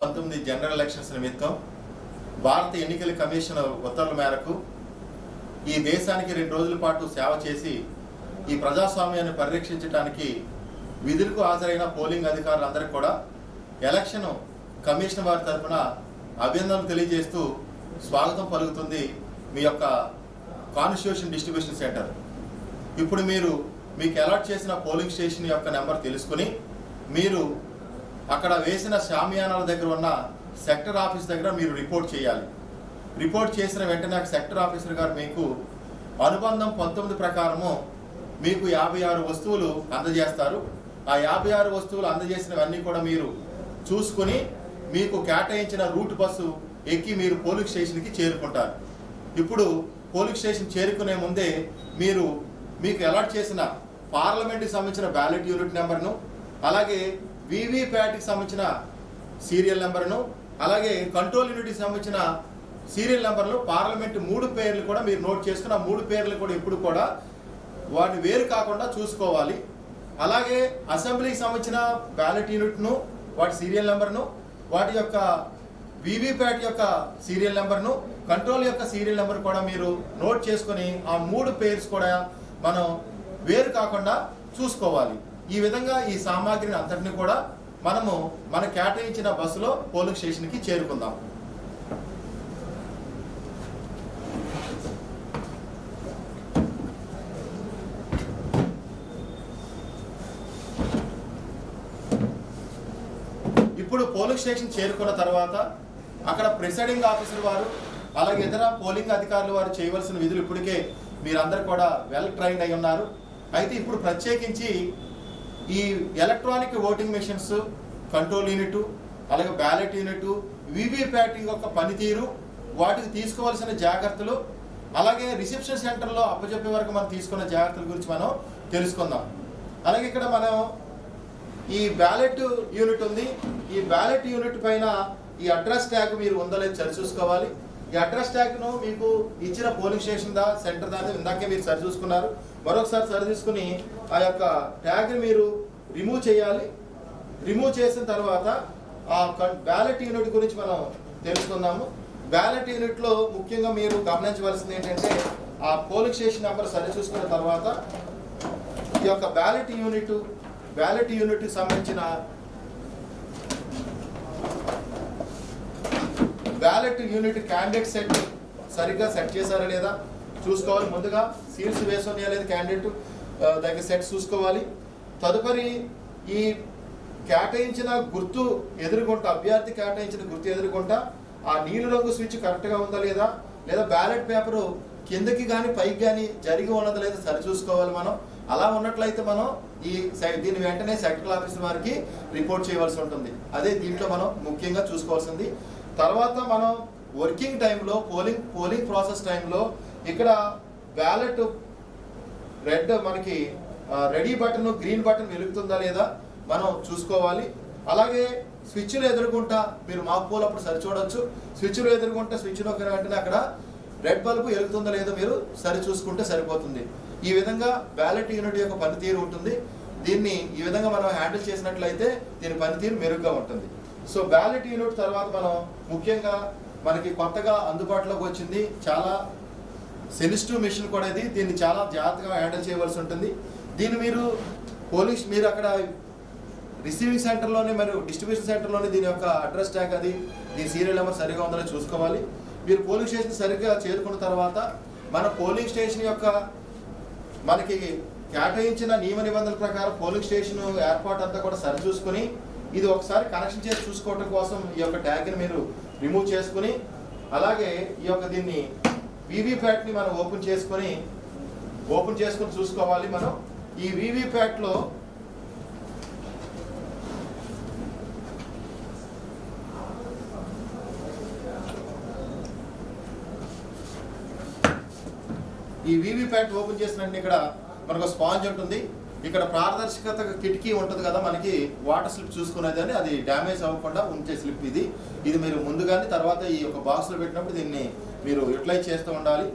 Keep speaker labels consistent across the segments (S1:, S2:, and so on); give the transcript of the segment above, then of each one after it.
S1: పంతొమ్మిది general elections నిమిత్తం భారత ఎన్నికల కమిషన్ ఉత్తర్వుల మేరకు ఈ దేశానికి రెండు రోజుల పాటు సేవ చేసి ఈ ప్రజాస్వామ్యాన్ని పరిరక్షించడానికి విధులకు హాజరైన పోలింగ్ అధికారులందరికీ కూడా ఎలక్షన్ కమిషన్ వారి తరఫున అభినందనలు తెలియజేస్తూ స్వాగతం పలుకుతుంది మీ యొక్క కాన్స్టిట్యూషన్ డిస్ట్రిబ్యూషన్ సెంటర్. ఇప్పుడు మీరు మీకు అలాట్ చేసిన పోలింగ్ స్టేషన్ యొక్క నెంబర్ తెలుసుకుని మీరు అక్కడ వేసిన శామియానాల దగ్గర ఉన్న సెక్టర్ ఆఫీస్ దగ్గర మీరు రిపోర్ట్ చేయాలి. రిపోర్ట్ చేసిన వెంటనే సెక్టర్ ఆఫీసర్ గారు మీకు అనుబంధం పంతొమ్మిది ప్రకారము మీకు యాభై ఆరు వస్తువులు అందజేస్తారు. ఆ యాభై ఆరు వస్తువులు అందజేసినవన్నీ కూడా మీరు చూసుకొని మీకు కేటాయించిన రూట్ బస్సు ఎక్కి మీరు పోలింగ్ స్టేషన్కి చేరుకుంటారు. ఇప్పుడు పోలింగ్ స్టేషన్ చేరుకునే ముందే మీరు మీకు అలాట్ చేసిన పార్లమెంట్కి సంబంధించిన బ్యాలెట్ యూనిట్ నెంబర్ను అలాగే వివిప్యాట్కి సంబంధించిన సీరియల్ నెంబర్ను అలాగే కంట్రోల్ యూనిట్కి సంబంధించిన సీరియల్ నెంబర్లు పార్లమెంట్ మూడు పేర్లు కూడా మీరు నోట్ చేసుకున్న మూడు పేర్లు కూడా ఇప్పుడు కూడా వాటిని వేరు కాకుండా చూసుకోవాలి. అలాగే అసెంబ్లీకి సంబంధించిన బ్యాలెట్ యూనిట్ను వాటి సీరియల్ నెంబర్ను వాటి యొక్క వీవీప్యాట్ యొక్క సీరియల్ నెంబర్ను కంట్రోల్ యొక్క సీరియల్ నెంబర్ కూడా మీరు నోట్ చేసుకొని ఆ మూడు పేర్స్ కూడా మనం వేరు కాకుండా చూసుకోవాలి. ఈ విధంగా ఈ సామాగ్రిని అంతటిని కూడా మనము మన కేటాయించిన బస్సులో పోలింగ్ స్టేషన్కి చేరుకుందాం. ఇప్పుడు పోలింగ్ స్టేషన్ చేరుకున్న తర్వాత అక్కడ ప్రిసైడింగ్ ఆఫీసర్ వారు అలాగే ఇతర పోలింగ్ అధికారులు వారు చేయవలసిన విధులు ఇప్పటికే మీరందరూ కూడా వెల్ ట్రైన్డ్ అయి ఉన్నారు. అయితే ఇప్పుడు ప్రత్యేకించి ఈ electronic voting machines control unit అలాగే బ్యాలెట్ యూనిట్ వీవీప్యాట్ యొక్క పనితీరు వాటికి తీసుకోవాల్సిన జాగ్రత్తలు అలాగే రిసెప్షన్ సెంటర్లో అప్పచెప్పే వరకు మనం తీసుకున్న జాగ్రత్తల గురించి మనం తెలుసుకుందాం. అలాగే ఇక్కడ మనం ఈ బ్యాలెట్ యూనిట్ ఉంది. ఈ బ్యాలెట్ యూనిట్ పైన ఈ అడ్రస్ ట్యాగ్ మీరు ఉందో లేదో సరి చూసుకోవాలి. ఈ అడ్రస్ ట్యాగ్ను మీకు ఇచ్చిన పోలింగ్ స్టేషన్ దా సెంటర్ దా ఇందాకే మీరు సరి చూసుకున్నారు. మరొకసారి సరి చూసుకుని ఆ యొక్క ట్యాగ్ని మీరు రిమూవ్ చేయాలి. రిమూవ్ చేసిన తర్వాత ఆ బ్యాలెట్ యూనిట్ గురించి మనం తెలుసుకుందాము. బ్యాలెట్ యూనిట్లో ముఖ్యంగా మీరు గమనించవలసింది ఏంటంటే ఆ పోలింగ్ స్టేషన్ నెంబర్ సరి చూసుకున్న తర్వాత ఈ యొక్క బ్యాలెట్ యూనిట్ బ్యాలెట్ యూనిట్కి సంబంధించిన బ్యాలెట్ యూనిట్ క్యాండిడేట్ సెట్ సరిగ్గా సెట్ చేశారా లేదా? చూసుకోవాలి. ముందుగా సీల్స్ వేసి లేదా క్యాండిడేట్ దగ్గర సెట్ చూసుకోవాలి. తదుపరి ఈ కేటాయించిన గుర్తు ఎదుర్కొంటా అభ్యర్థి కేటాయించిన గుర్తు ఎదుర్కొంటా ఆ నీలి రంగు స్విచ్ కరెక్ట్గా ఉందా లేదా? లేదా బ్యాలెట్ పేపరు కిందకి కానీ పైకి కానీ జరిగి ఉన్నదా లేదా సరి చూసుకోవాలి మనం. అలా ఉన్నట్లయితే మనం ఈ సై- దీని వెంటనే సెక్టర్ ఆఫీస్ వారికి రిపోర్ట్ చేయవలసి ఉంటుంది. అదే దీంట్లో మనం ముఖ్యంగా చూసుకోవాల్సింది. తర్వాత మనం వర్కింగ్ టైంలో పోలింగ్ పోలింగ్ ప్రాసెస్ టైంలో ఇక్కడ బ్యాలెట్ రెడ్ మనకి రెడీ బటన్ గ్రీన్ బటన్ వెలుగుతుందా లేదా మనం చూసుకోవాలి. అలాగే స్విచ్లు ఎదుర్కొంటా మీరు మాకు పోల్ అప్పుడు సరిచూడొచ్చు స్విచ్లు ఎదుర్కొంటే స్విచ్ నొక్కిన వెంటనే అక్కడ రెడ్ బల్బు ఎలుగుతుందో లేదో మీరు సరి చూసుకుంటే సరిపోతుంది. ఈ విధంగా బ్యాలెట్ యూనిట్ యొక్క పనితీరు ఉంటుంది. దీన్ని ఈ విధంగా మనం హ్యాండిల్ చేసినట్లయితే దీని పనితీరు మెరుగ్గా ఉంటుంది. సో బ్యాలెట్ యూనిట్ తర్వాత మనం ముఖ్యంగా మనకి కొత్తగా అందుబాటులోకి వచ్చింది. చాలా సెన్సిటివ్ మిషన్ కూడా ఇది. దీన్ని చాలా జాగ్రత్తగా హ్యాండిల్ చేయవలసి ఉంటుంది. దీన్ని మీరు పోలీస్ మీరు అక్కడ రిసీవింగ్ సెంటర్లోనే మరియు డిస్ట్రిబ్యూషన్ సెంటర్లోనే దీని యొక్క అడ్రస్ ట్యాగ్ అది. దీని సీరియల్ నెంబర్ సరిగా ఉందో చూసుకోవాలి. మీరు పోలింగ్ స్టేషన్ సరిగ్గా చేరుకున్న తర్వాత మన పోలింగ్ స్టేషన్ యొక్క మనకి కేటాయించిన నియమ నిబంధనల ప్రకారం పోలింగ్ స్టేషన్ ఏర్పాటు అంతా కూడా సరిచూసుకుని ఇది ఒకసారి కనెక్షన్ చేసి చూసుకోవడం కోసం ఈ యొక్క ట్యాగ్ని మీరు రిమూవ్ చేసుకుని అలాగే ఈ యొక్క దీన్ని వీవీప్యాట్ని మనం ఓపెన్ చేసుకొని ఓపెన్ చేసుకొని చూసుకోవాలి మనం. ఈ వీవీప్యాట్లో ఈ వీవీప్యాట్ ఓపెన్ చేసినట్టు ఇక్కడ మనకు స్పాంజ్ ఉంటుంది. ఇక్కడ పారదర్శకత కిటికీ ఉంటుంది కదా మనకి వాటర్ స్లిప్ చూసుకునేది అని అది డ్యామేజ్ అవ్వకుండా ఉంచే స్లిప్ ఇది. ఇది మీరు ముందుగానే తర్వాత ఈ యొక్క బాక్స్లో పెట్టినప్పుడు దీన్ని మీరు యూటిలైజ్ చేస్తూ ఉండాలి.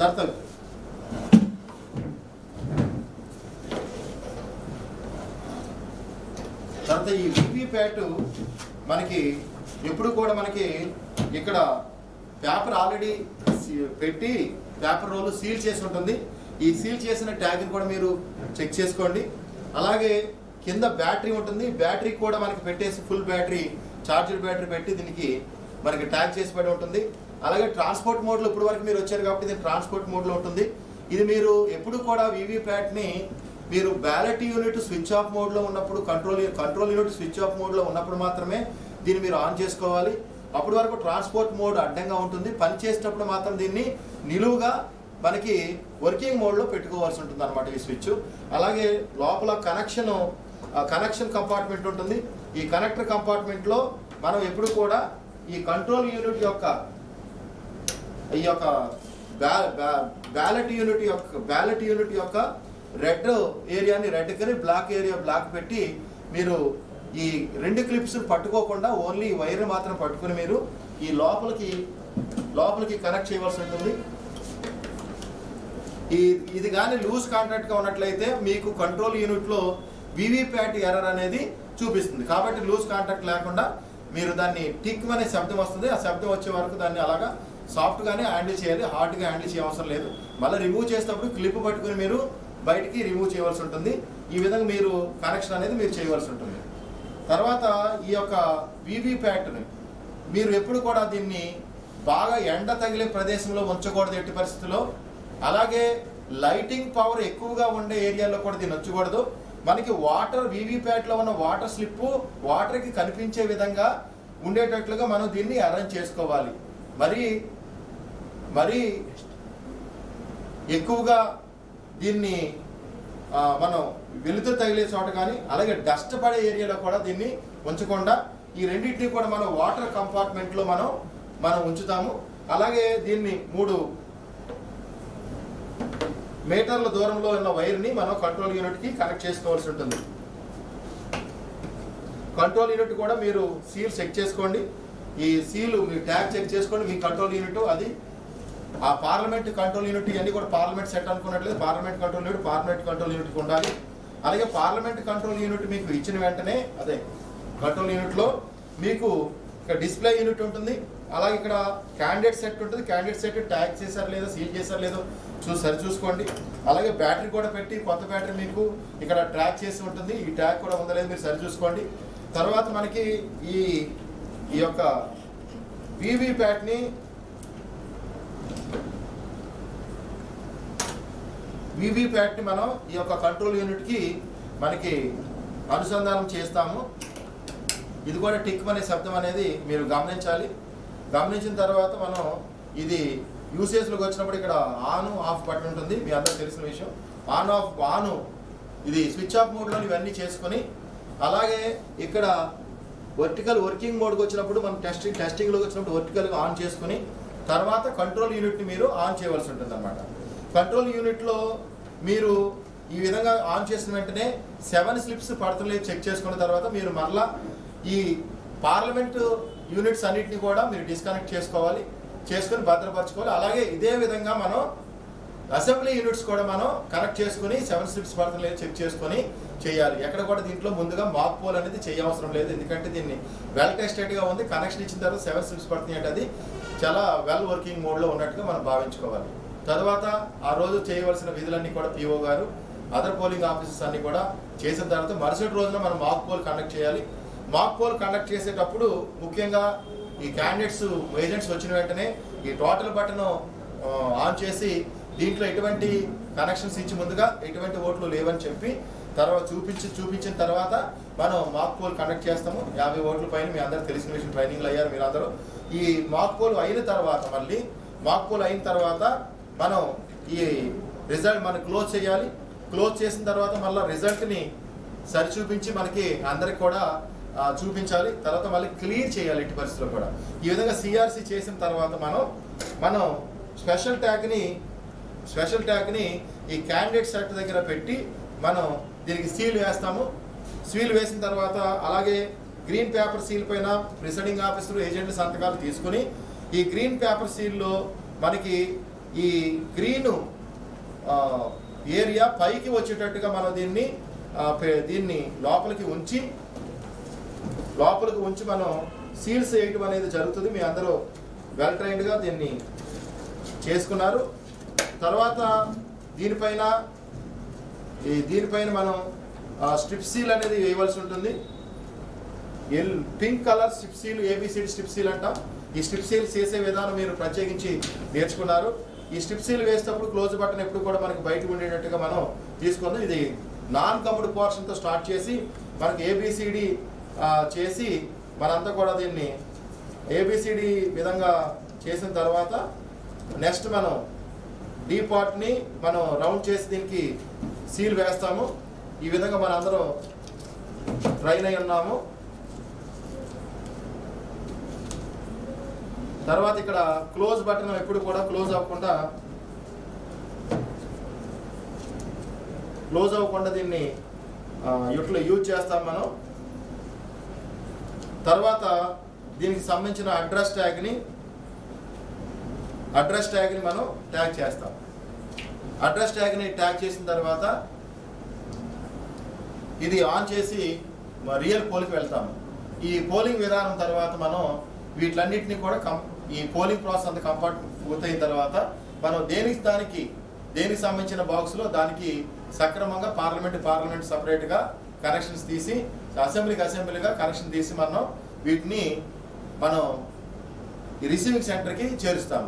S1: తర్వాత తర్వాత ఈ ప్యాటు మనకి ఎప్పుడు కూడా మనకి ఇక్కడ పేపర్ ఆల్రెడీ పెట్టి పేపర్ రోల్ సీల్ చేసి ఉంటుంది. ఈ సీల్ చేసిన ట్యాగ్ని కూడా మీరు చెక్ చేసుకోండి. అలాగే కింద బ్యాటరీ ఉంటుంది. బ్యాటరీ కూడా మనకి పెట్టేసి ఫుల్ బ్యాటరీ చార్జర్ బ్యాటరీ పెట్టి దీనికి మనకి ట్యాగ్ చేసి పడి ఉంటుంది. అలాగే ట్రాన్స్పోర్ట్ మోడ్లో ఇప్పుడు వరకు మీరు వచ్చారు కాబట్టి ఇది ట్రాన్స్పోర్ట్ మోడ్లో ఉంటుంది. ఇది మీరు ఎప్పుడు కూడా వివి ప్యాట్ని మీరు బ్యాలెట్ యూనిట్ స్విచ్ ఆఫ్ మోడ్లో ఉన్నప్పుడు control control unit switch off మోడ్లో ఉన్నప్పుడు మాత్రమే దీన్ని మీరు ఆన్ చేసుకోవాలి. అప్పటి వరకు ట్రాన్స్పోర్ట్ మోడ్ అడ్డంగా ఉంటుంది. పని చేసేటప్పుడు మాత్రం దీన్ని నిలువుగా మనకి వర్కింగ్ మోడ్లో పెట్టుకోవాల్సి ఉంటుంది అనమాట ఈ స్విచ్ అలాగే లోపల కనెక్షన్ కనెక్షన్ కంపార్ట్మెంట్ ఉంటుంది. ఈ కనెక్టర్ కంపార్ట్మెంట్లో మనం ఎప్పుడు కూడా ఈ కంట్రోల్ యూనిట్ యొక్క ఈ యొక్క బ్యాలెట్ యూనిట్ యొక్క బ్యాలెట్ యూనిట్ యొక్క రెడ్ ఏరియాని రెడ్ కని బ్లాక్ ఏరియా బ్లాక్ పెట్టి మీరు ఈ రెండు క్లిప్స్ పట్టుకోకుండా ఓన్లీ వైర్ మాత్రం పట్టుకుని మీరు ఈ లోపలికి లోపలికి కనెక్ట్ చేయవలసి ఉంటుంది. ఈ ఇది కానీ లూజ్ కాంటాక్ట్గా ఉన్నట్లయితే మీకు కంట్రోల్ యూనిట్లో వివిప్యాట్ ఎర్రర్ అనేది చూపిస్తుంది. కాబట్టి లూజ్ కాంటాక్ట్ లేకుండా మీరు దాన్ని టిక్ అనే శబ్దం వస్తుంది. ఆ శబ్దం వచ్చే వరకు దాన్ని అలాగా సాఫ్ట్గానే హ్యాండిల్ చేయాలి. హార్డ్గా హ్యాండిల్ చేయవసరం లేదు. మళ్ళీ రిమూవ్ చేసేటప్పుడు క్లిప్ పట్టుకుని మీరు బయటికి రిమూవ్ చేయవలసి ఉంటుంది. ఈ విధంగా మీరు కనెక్షన్ అనేది మీరు చేయవలసి ఉంటుంది. తర్వాత ఈ యొక్క వివి ప్యాట్ని మీరు ఎప్పుడు కూడా దీన్ని బాగా ఎండ తగిలే ప్రదేశంలో ఉంచకూడదు ఎట్టి పరిస్థితుల్లో. అలాగే లైటింగ్ పవర్ ఎక్కువగా ఉండే ఏరియాలో కూడా దీన్ని ఉంచకూడదు. మనకి వాటర్ వివి ప్యాట్లో ఉన్న వాటర్ స్లిప్ వాటర్కి కనిపించే విధంగా ఉండేటట్లుగా మనం దీన్ని అరేంజ్ చేసుకోవాలి. మరి మరి ఎక్కువగా దీన్ని మనం వెలుతురు తగిలే చోట కానీ అలాగే డస్ట్ పడే ఏరియాలో కూడా దీన్ని ఉంచకుండా ఈ రెండింటిని కూడా మనం వాటర్ కంపార్ట్మెంట్లో మనం మనం ఉంచుతాము. అలాగే దీన్ని మూడు మీటర్ల దూరంలో ఉన్న వైర్ని మనం కంట్రోల్ యూనిట్కి కనెక్ట్ చేసుకోవాల్సి ఉంటుంది. కంట్రోల్ యూనిట్ కూడా మీరు సీల్ చెక్ చేసుకోండి. ఈ సీలు మీ ట్యాగ్ చెక్ చేసుకోండి. మీ కంట్రోల్ యూనిట్ అది ఆ పార్లమెంట్ కంట్రోల్ యూనిట్ ఇవన్నీ కూడా parliament set అనుకున్నట్లేదు parliament control unit parliament control unit ఉండాలి. అలాగే పార్లమెంట్ కంట్రోల్ యూనిట్ మీకు ఇచ్చిన వెంటనే అదే కంట్రోల్ యూనిట్లో మీకు ఇక్కడ డిస్ప్లే యూనిట్ ఉంటుంది. అలాగే ఇక్కడ క్యాండిడేట్ సెట్ ఉంటుంది. క్యాండిడేట్ సెట్ ట్యాగ్ చేశారు లేదో సీల్ చేశారు లేదో చూసి సరి చూసుకోండి. అలాగే బ్యాటరీ కూడా పెట్టి కొత్త బ్యాటరీ మీకు ఇక్కడ ట్రాక్ చేసి ఉంటుంది. ఈ ట్యాగ్ కూడా ఉందలేదు మీరు సరి చూసుకోండి. తర్వాత మనకి ఈ ఈ యొక్క వివి ప్యాట్ని మనం ఈ యొక్క కంట్రోల్ యూనిట్కి మనకి అనుసంధానం చేస్తాము. ఇది కూడా టిక్ అనే శబ్దం అనేది మీరు గమనించాలి. గమనించిన తర్వాత మనం ఇది యూసేజ్లోకి వచ్చినప్పుడు ఇక్కడ ఆన్ ఆఫ్ బటన్ ఉంటుంది. మీ అందరికి తెలిసిన విషయం. ఆన్ ఆఫ్ ఆన్ ఇది స్విచ్ ఆఫ్ మోడ్లో ఇవన్నీ చేసుకొని అలాగే ఇక్కడ వర్టికల్ వర్కింగ్ మోడ్కి వచ్చినప్పుడు మనం టెస్టింగ్ టెస్టింగ్లోకి వచ్చినప్పుడు వర్టికల్గా ఆన్ చేసుకుని తర్వాత కంట్రోల్ యూనిట్ని మీరు ఆన్ చేయవలసి ఉంటుంది అనమాట కంట్రోల్ యూనిట్లో మీరు ఈ విధంగా ఆన్ చేసిన వెంటనే సెవెన్ స్లిప్స్ పడతలేదు చెక్ చేసుకున్న తర్వాత మీరు మరలా ఈ పార్లమెంట్ యూనిట్స్ అన్నిటిని కూడా మీరు డిస్కనెక్ట్ చేసుకోవాలి చేసుకొని భద్రపరచుకోవాలి. అలాగే ఇదే విధంగా మనం అసెంబ్లీ యూనిట్స్ కూడా మనం కనెక్ట్ చేసుకుని సెవెన్ స్లిప్స్ పడతలేదు చెక్ చేసుకొని చేయాలి. ఎక్కడ కూడా దీంట్లో ముందుగా మాక్ పోల్ అనేది చేయవసరం లేదు. ఎందుకంటే దీన్ని వెల్ టెస్టెడ్గా ఉంది. కనెక్షన్ ఇచ్చిన తర్వాత సెవెన్ స్లిప్స్ పడుతున్నాయి అంటే అది చాలా వెల్ వర్కింగ్ మోడ్లో ఉన్నట్టుగా మనం భావించుకోవాలి. తర్వాత ఆ రోజు చేయవలసిన విధులన్నీ కూడా పిఓ గారు అదర్ పోలింగ్ ఆఫీసర్స్ అన్ని కూడా చేసిన తర్వాత మరుసటి రోజున మనం మాక్ పోల్ కండక్ట్ చేయాలి. మాక్ పోల్ కండక్ట్ చేసేటప్పుడు ముఖ్యంగా ఈ క్యాండిడేట్స్ ఏజెంట్స్ వచ్చిన వెంటనే ఈ టోటల్ బటన్ ఆన్ చేసి దీంట్లో ఎటువంటి కనెక్షన్స్ ఇచ్చి ముందుగా ఎటువంటి ఓట్లు లేవని చెప్పి తర్వాత చూపించి చూపించిన తర్వాత మనం మాక్ పోల్ కండక్ట్ చేస్తాము. యాభై ఓట్ల పైన మీ అందరూ తెలిసిన విషయం ట్రైనింగ్లు అయ్యారు మీరు అందరూ ఈ మాక్ పోల్ అయిన తర్వాత మళ్ళీ మాక్ పోల్ అయిన తర్వాత మనం ఈ రిజల్ట్ మనం క్లోజ్ చేయాలి. క్లోజ్ చేసిన తర్వాత మళ్ళీ రిజల్ట్ని సరిచూపించి మనకి అందరికి కూడా చూపించాలి. తర్వాత మళ్ళీ క్లియర్ చేయాలి ఎట్టి పరిస్థితుల్లో కూడా. ఈ విధంగా సిఆర్సి చేసిన తర్వాత మనం మనం స్పెషల్ ట్యాగ్ని స్పెషల్ ట్యాగ్ని ఈ క్యాండిడేట్ సెట్ దగ్గర పెట్టి మనం దీనికి సీల్ వేస్తాము. సీల్ వేసిన తర్వాత అలాగే గ్రీన్ పేపర్ సీల్ పైన ప్రిసైడింగ్ ఆఫీసర్ ఏజెంట్ సంతకాలు తీసుకుని ఈ గ్రీన్ పేపర్ సీల్లో మనకి ఈ గ్రీన్ ఏరియా పైకి వచ్చేటట్టుగా మనం దీన్ని దీన్ని లోపలికి ఉంచి లోపలికి ఉంచి మనం సీల్స్ వేయటం అనేది జరుగుతుంది. మీ అందరూ వెల్ ట్రైన్డ్గా దీన్ని చేసుకున్నారు. తర్వాత దీనిపైన ఈ దీనిపైన మనం స్ట్రిప్ సీల్ అనేది వేయవలసి ఉంటుంది. L pink colour strip seal A B C D strip seal అంటాం. ఈ స్ట్రిప్ సీల్ చేసే విధానం మీరు ప్రత్యేకించి నేర్చుకున్నారు. ఈ స్ట్రిప్ సీల్ వేసేటప్పుడు క్లోజ్ బటన్ ఎప్పుడు కూడా మనకి బయట ఉండేటట్టుగా మనం తీసుకుందాం. ఇది నాన్ కంప్డ్ పోర్షన్తో స్టార్ట్ చేసి మనకి ఏబిసిడి చేసి మనంతా కూడా దీన్ని ఏబిసిడి విధంగా చేసిన తర్వాత నెక్స్ట్ మనం డీ పార్ట్ని మనం రౌండ్ చేసి దీనికి సీల్ వేస్తాము. ఈ విధంగా మనందరం ట్రైన్ అయి ఉన్నాము. తర్వాత ఇక్కడ క్లోజ్ బటన్ ఎప్పుడు కూడా క్లోజ్ అవ్వకుండా క్లోజ్ అవ్వకుండా దీన్ని ఇట్లా యూజ్ చేస్తాం మనం. తర్వాత దీనికి సంబంధించిన అడ్రస్ ట్యాగ్ని అడ్రస్ ట్యాగ్ని మనం ట్యాగ్ చేస్తాం. అడ్రస్ ట్యాగ్ని ట్యాగ్ చేసిన తర్వాత ఇది ఆన్ చేసి రియల్ పోల్కి వెళ్తాము. ఈ పోలింగ్ విధానం తర్వాత మనం వీటిలన్నింటినీ కూడా కం ఈ పోలింగ్ ప్రాసెస్ అంత కంఫర్ట్ పూర్తయిన తర్వాత మనం దేనికి దానికి దేనికి సంబంధించిన బాక్స్లో దానికి సక్రమంగా పార్లమెంట్ పార్లమెంట్ సపరేట్గా కనెక్షన్స్ తీసి అసెంబ్లీకి అసెంబ్లీగా కనెక్షన్ తీసి మనం వీటిని మనం రిసీవింగ్ సెంటర్కి చేరుస్తాం.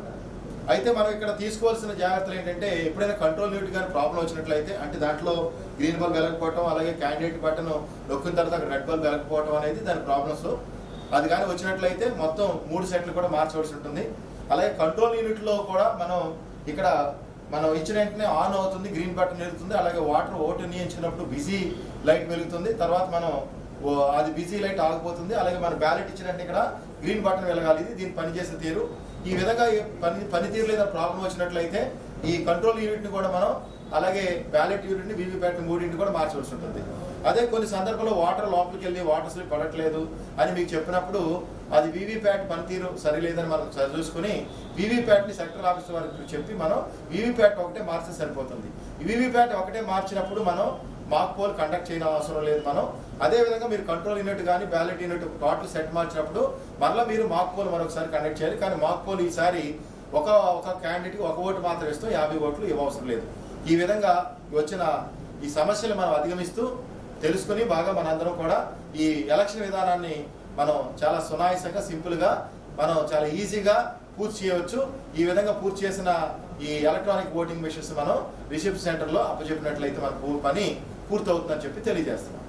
S1: అయితే మనం ఇక్కడ తీసుకోవాల్సిన జాగ్రత్తలు ఏంటంటే ఎప్పుడైనా కంట్రోల్ యూనిట్ కానీ ప్రాబ్లం వచ్చినట్లయితే అంటే దాంట్లో గ్రీన్ బల్బ్ వెలగకపోవటం అలాగే క్యాండిడేట్ బటన్ నొక్కిన తర్వాత రెడ్ బల్బ్ వెలగకపోవటం అనేది దాని ప్రాబ్లమ్స్. అది కానీ వచ్చినట్లయితే మొత్తం మూడు సెట్లు కూడా మార్చవలసి ఉంటుంది. అలాగే కంట్రోల్ యూనిట్లో కూడా మనం ఇక్కడ మనం ఇచ్చిన వెంటనే ఆన్ అవుతుంది గ్రీన్ బటన్ వెలుగుతుంది అలాగే వాటర్ ఓటు నియించినప్పుడు బిజీ లైట్ వెలుగుతుంది. తర్వాత మనం అది బిజీ లైట్ ఆగిపోతుంది. అలాగే మన బ్యాలెట్ ఇచ్చినట్టు ఇక్కడ గ్రీన్ బటన్ వెలగాలి. ఇది దీని పనిచేసే తీరు. ఈ విధంగా పని పనితీరు లేదా ప్రాబ్లం వచ్చినట్లయితే ఈ కంట్రోల్ యూనిట్ని కూడా మనం అలాగే బ్యాలెట్ యూనిట్ని వీవీప్యాట్ మూడింటిని కూడా మార్చవలసి ఉంటుంది. అదే కొన్ని సందర్భాల్లో వాటర్ లోపలికి వెళ్ళి వాటర్ స్లిప్ పడట్లేదు అని మీకు చెప్పినప్పుడు అది వీవీప్యాట్ పనితీరు సరిలేదని మనం చ- చూసుకుని వీవీప్యాట్ని సెక్టర్ ఆఫీస్ వారికి చెప్పి మనం వీవీప్యాట్ ఒకటే మార్చితే సరిపోతుంది. వీవీప్యాట్ ఒకటే మార్చినప్పుడు మనం మాక్ పోల్ కండక్ట్ చేయడం అవసరం లేదు మనం. అదే విధంగా మీరు కంట్రోల్ యూనిట్ కానీ బ్యాలెట్ యూనిట్ టోటల్ సెట్ మార్చినప్పుడు మళ్ళీ మీరు మాక్ పోల్ మరొకసారి కండక్ట్ చేయాలి. కానీ మాక్ పోల్ ఈసారి ఒక ఒక క్యాండిడేట్కి ఒక ఓటు మాత్రం ఇస్తూ యాభై ఓట్లు ఇవ్వవసరం లేదు. ఈ విధంగా వచ్చిన ఈ సమస్యలు మనం అధిగమిస్తూ తెలుసుకుని బాగా మనందరం కూడా ఈ ఎలక్షన్ విధానాన్ని మనం చాలా సునాయసంగా సింపుల్గా మనం చాలా ఈజీగా పూర్తి చేయవచ్చు. ఈ విధంగా పూర్తి చేసిన ఈ ఎలక్ట్రానిక్ ఓటింగ్ మిషన్స్ మనం రిసెప్షన్ సెంటర్లో అప్పచెప్పినట్లయితే మన పని పూర్తవుతుందని చెప్పి తెలియజేస్తున్నాం.